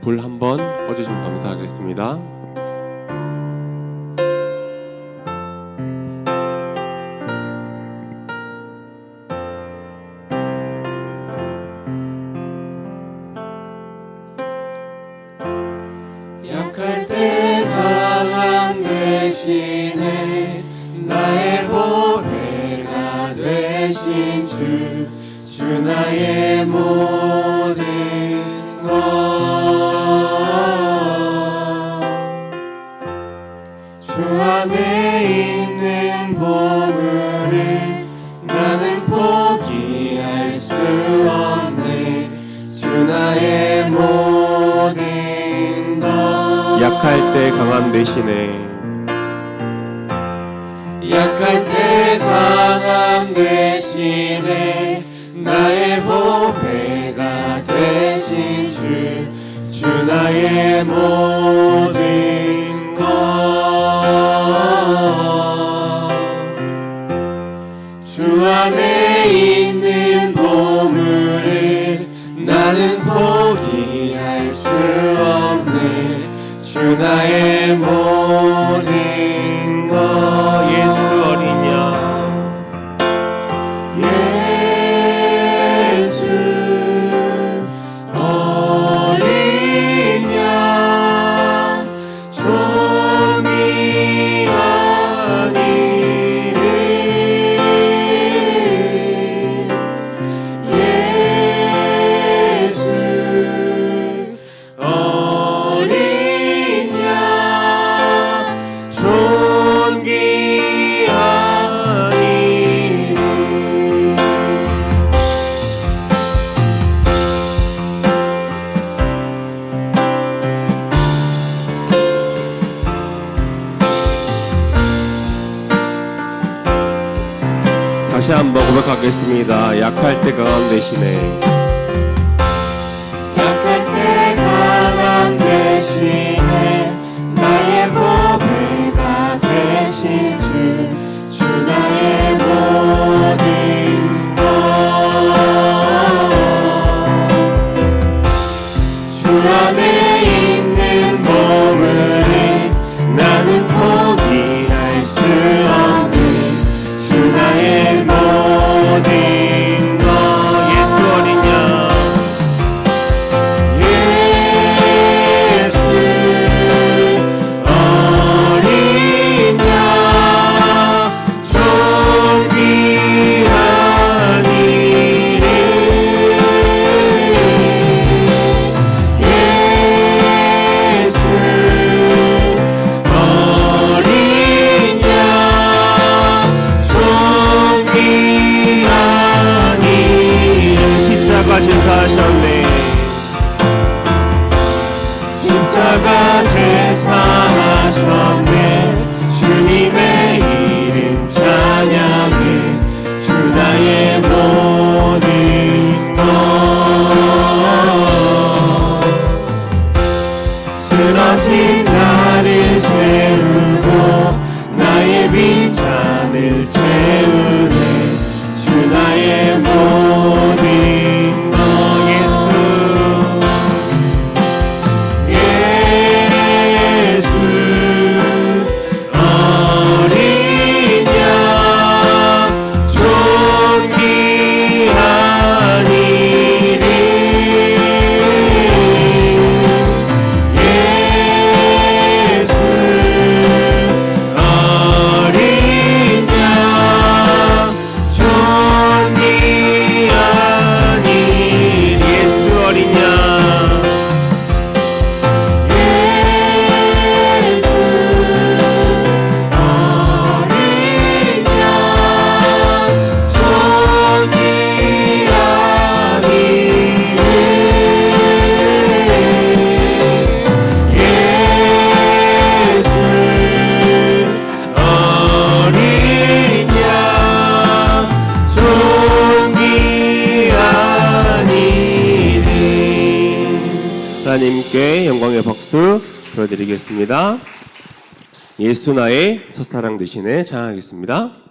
불 한번 꺼주시면 감사하겠습니다. 약할 때 강함 되시네 약할 때 강함 되시네 다시 한번 고백하겠습니다. 약할 때가 내신에. 빈 잔을 채우 드리겠습니다. 예수 나의 첫사랑 대신에 찬양하겠습니다.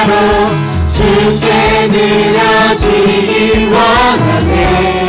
제사로 주께 드려지길 원하네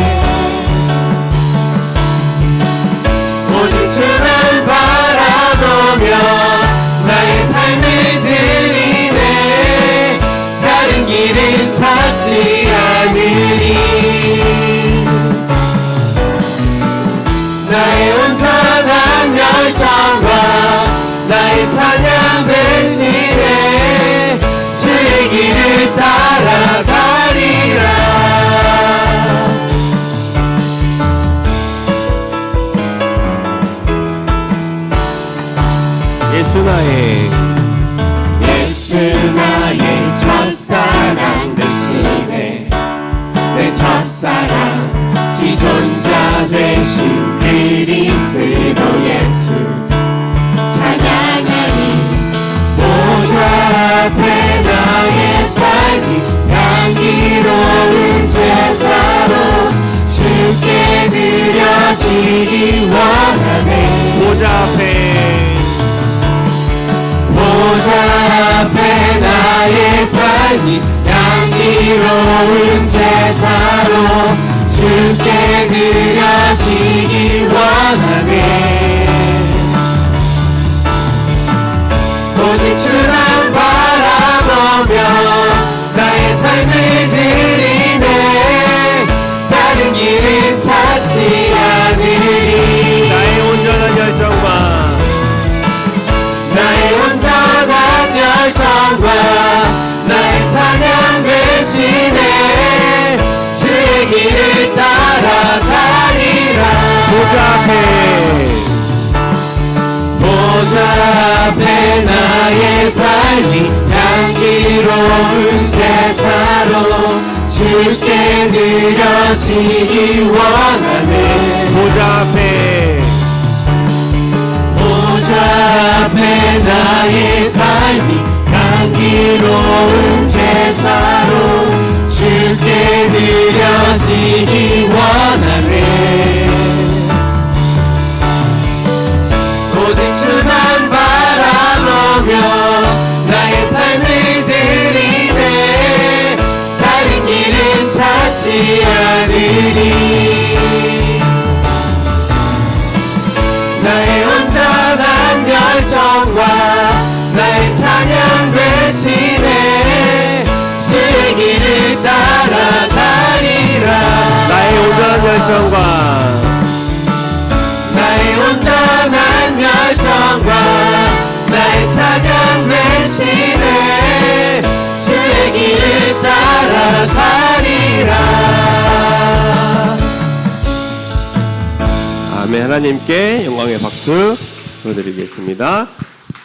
그리스도 예수 찬양하니 보좌 앞에 나의 삶이 향기로운 제사로 주께 드려지기 원하네. 보좌 앞에. 보좌 앞에 나의 삶이 향기로운 제사로 주께 드려지기 원하네 오직 주만 바라보며 나의 삶을 드리네 다른 길은 찾지 않으리 나의 온전한 열정과 나의 온전한 열정과 나의 찬양 대신에 길을 따라가리라. 보좌 앞에 보좌 앞에 나의 삶이 향기로운 제사로 주께 드려지기 원하네. 보좌 앞에 보좌 앞에 나의 삶이 향기로운 제사로 주께 드려지기 원하네. 주만 바라보며 나의 삶을 드리네. 다른 길은 찾지 않으리 열정과 나의 온전한 열정과 나의 찬양 대신에 주의 길을 따라가리라 아멘 하나님께 영광의 박수 보여드리겠습니다.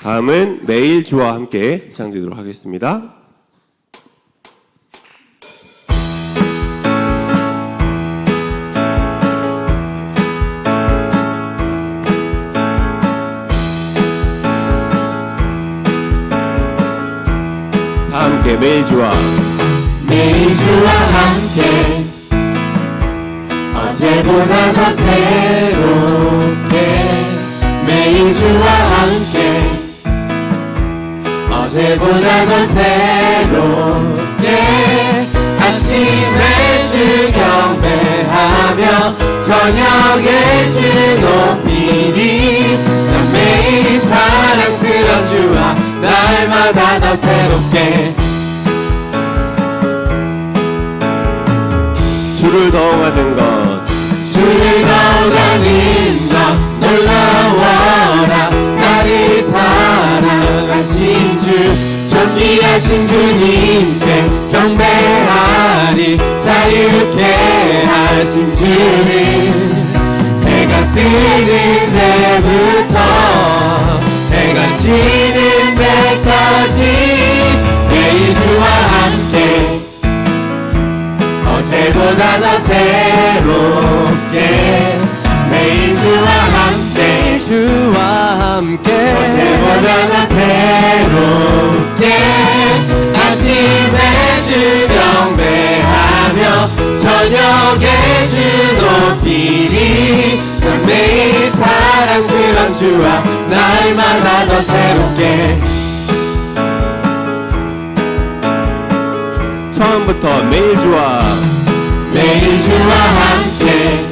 다음은 매일 주와 함께 창드리도록 하겠습니다. 함께 매일 주와 매일 주와 함께. 어제보다 더 새롭게. 매일 주와 함께. 어제보다 더 새롭게. 아침에 주 경배하며 저녁에 주 더워하는 것. 주를 더가는 것 놀라워라. 나를 사랑하신 주 존귀하신 주님께 경배하리. 자유케 하신 주는 해가 뜨는 데부터 해가 지는 데까지 매일 주와 어제보다 더 새롭게 매일 주와 함께 주와 함께 어제보다 더 새롭게 아침에 주 경배 저녁에 주 높이리 난 매일 사랑스런 주와 날마다 더 새롭게. 처음부터 매일 주와 매일 주와 함께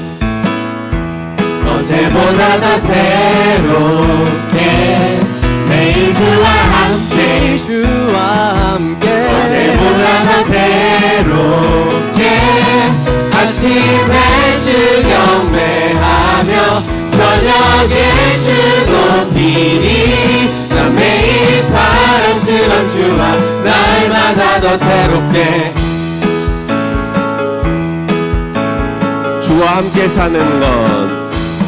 어제보다 더 새롭게. 매일 주와 함께 주와 함께 어제보다 더 새롭게 아침에 주 경배하며 저녁에 주 높이리 난 매일 사랑스런 주와 날마다 더 새롭게 함께 사는 것.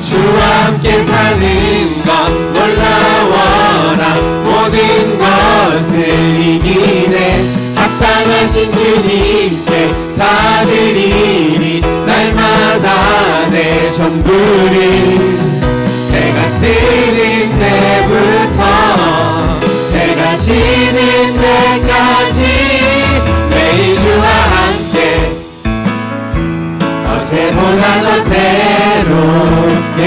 주와 함께 사는 것. 놀라워라. 모든 것을 이기네. 합당하신 주님께 다 드리리 날마다 내 전부를 해가 뜨는 때부터 해가 지는 때까지 더 새롭게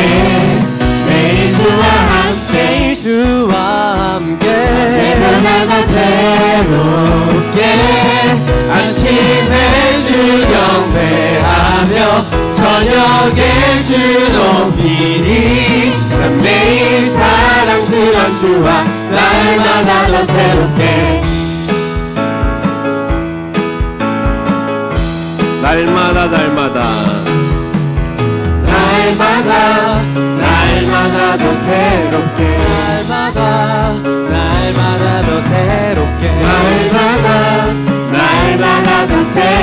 매일 주와 함께 주와 함께 더 새롭게 아침에 주 경배하며 저녁에 주 높이리 난 매일 사랑스런 주와 날마다 더 새롭게 날마다 날마다 날마다 날마다 더 새롭게. 날마다 날마다 더 새롭게. 날마다 날마다 더 새롭게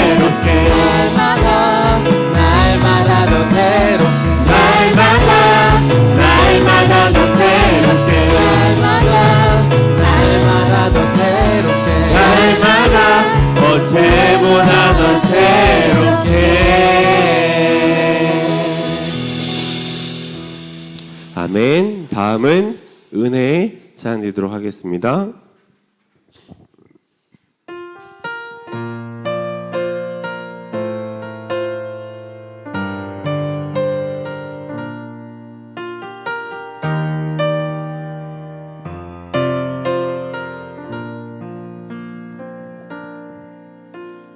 다음은 은혜의 찬양 드리도록 하겠습니다.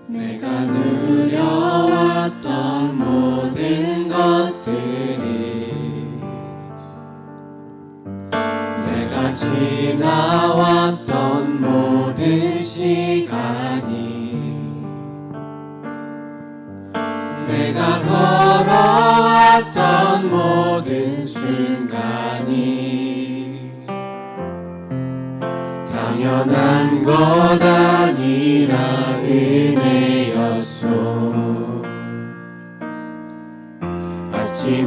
내가 누 지나왔던 모든 시간이 내가 걸어왔던 모든 순간이 당연한 것 아니라 은혜였소. 아침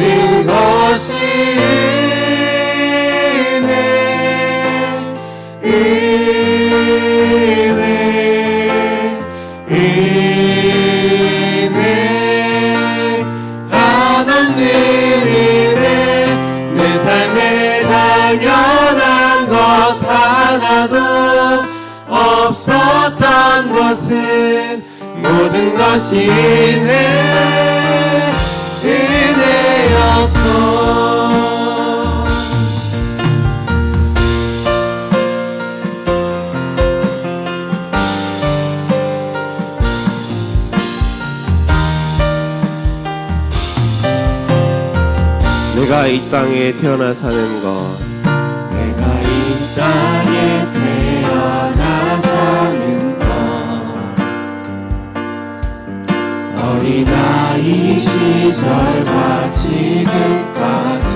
모든 것이 은혜 은혜 은혜 한없는 은혜 내 삶에 당연한 것 하나도 없었던 것은 모든 것이 은혜 은혜였어 내가 이 땅에 태어나 사는 것. 내가 이 땅에 태어나 사는 것. 어린아 이 시절 마치 끝까지.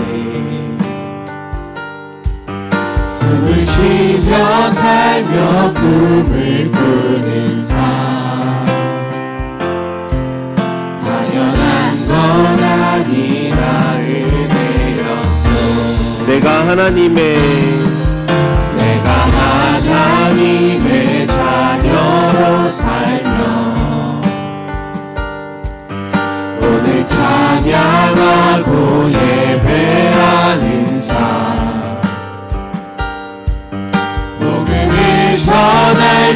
숨을 쉬며 살며 꿈을 꾸는 삶. 당연한 건 아니라 은혜였소. 내가 하나님의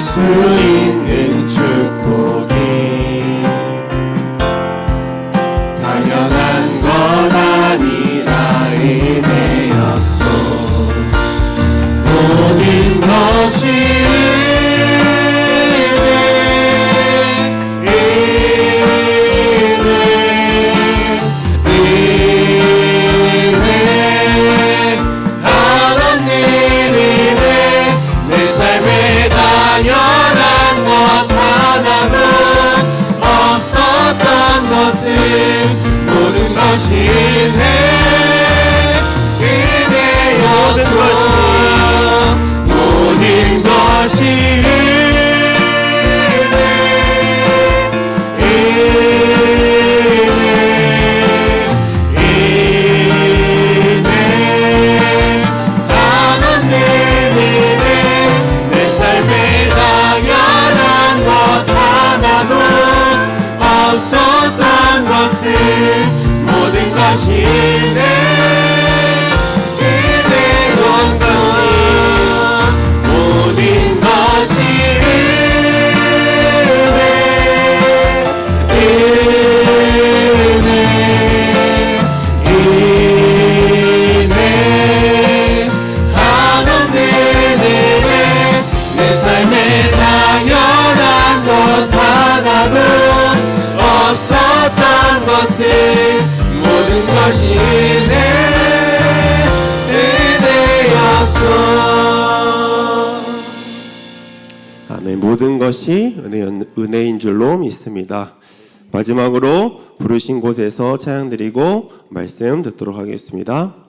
수 있는 축복이 모든 것이 은혜, 인 줄로 믿습니다. 마지막으로 부르신 곳에서 찬양 드리고 말씀 듣도록 하겠습니다.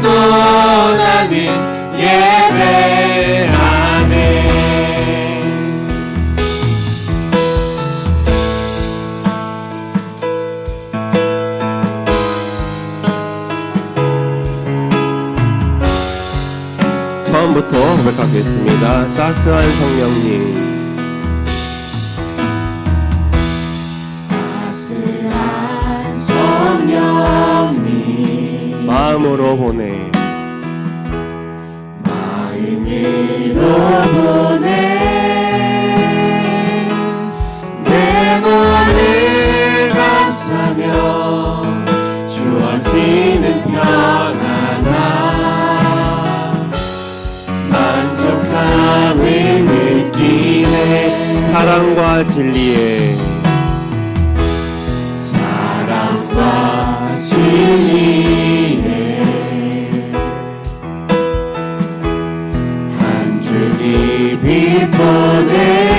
그래도 예배하네. 처음부터 고백하겠습니다. 따스한 성령님. 마음으로 보내. 마음으로 보내. 내 몸을 감싸며 주어지는 평안함 만족함을 느끼네. 사랑과 진리에 poder.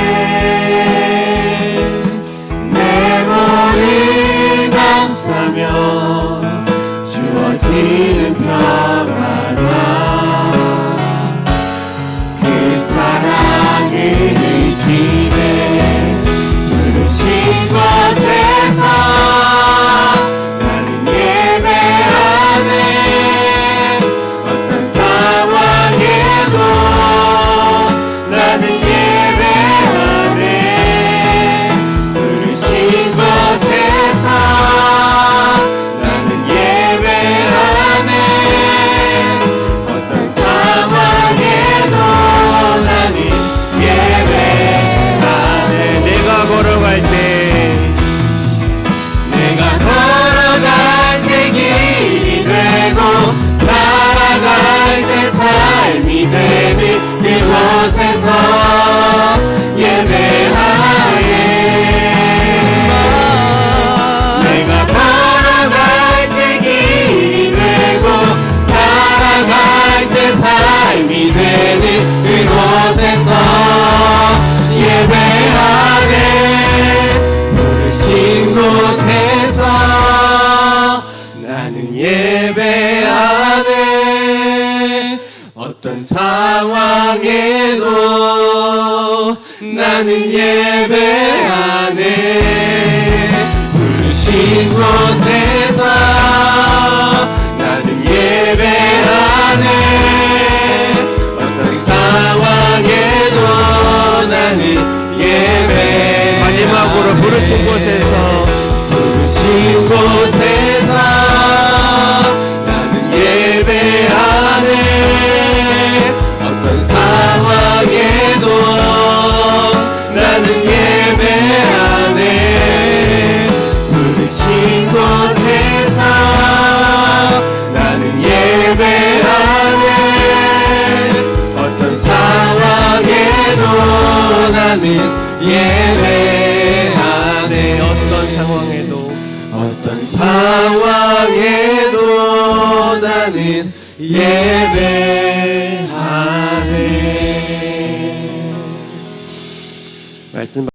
небо, Русі Бог не знає. 방황해도 나는 예배하네. 말씀